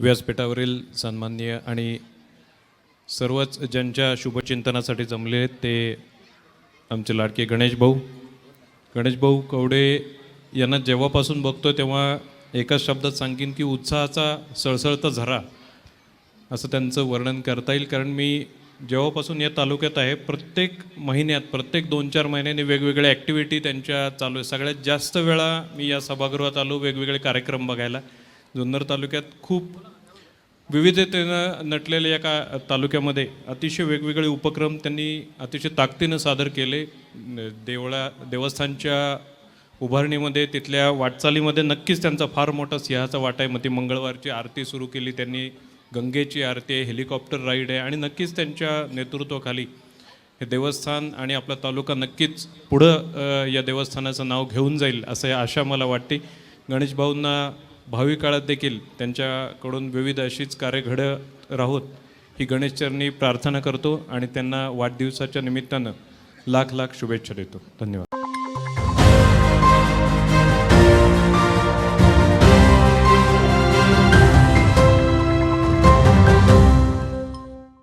व्यासपीठावरील सन्माननीय आणि सर्वच ज्यांच्या शुभचिंतनासाठी जमले आहेत ते आमचे लाडके गणेश भाऊ. गणेश भाऊ कवडे यांना जेव्हापासून बघतो तेव्हा एकाच शब्दात सांगेन की उत्साहाचा सळसळता झरा असं त्यांचं वर्णन करता येईल. कारण मी जेव्हापासून या तालुक्यात आहे प्रत्येक महिन्यात प्रत्येक दोन चार महिन्याने वेगवेगळ्या ॲक्टिव्हिटी त्यांच्या चालू आहे सगळ्यात जास्त वेळा मी या सभागृहात आलो वेगवेगळे कार्यक्रम बघायला. जुन्नर तालुक्यात खूप विविधतेनं नटलेल्या या का तालुक्यामध्ये अतिशय वेगवेगळे उपक्रम त्यांनी अतिशय ताकदीनं सादर केले. देवळा देवस्थानच्या उभारणीमध्ये तिथल्या वाटचालीमध्ये नक्कीच त्यांचा फार मोठा सिंहाचा वाटा आहे. मग ती मंगळवारची आरती सुरू केली त्यांनी गंगेची आरती आहे हेलिकॉप्टर राईड आहे आणि नक्कीच त्यांच्या नेतृत्वाखाली हे देवस्थान आणि आपला तालुका नक्कीच पुढं या देवस्थानाचं नाव घेऊन जाईल असं आशा मला वाटते. गणेश भाऊंना भावी काळात देखील त्यांच्याकडून विविध अशीच कार्य घडत राहोत ही गणेशचरणी प्रार्थना करतो आणि त्यांना वाढदिवसाच्या निमित्तानं लाख लाख शुभेच्छा देतो. धन्यवाद.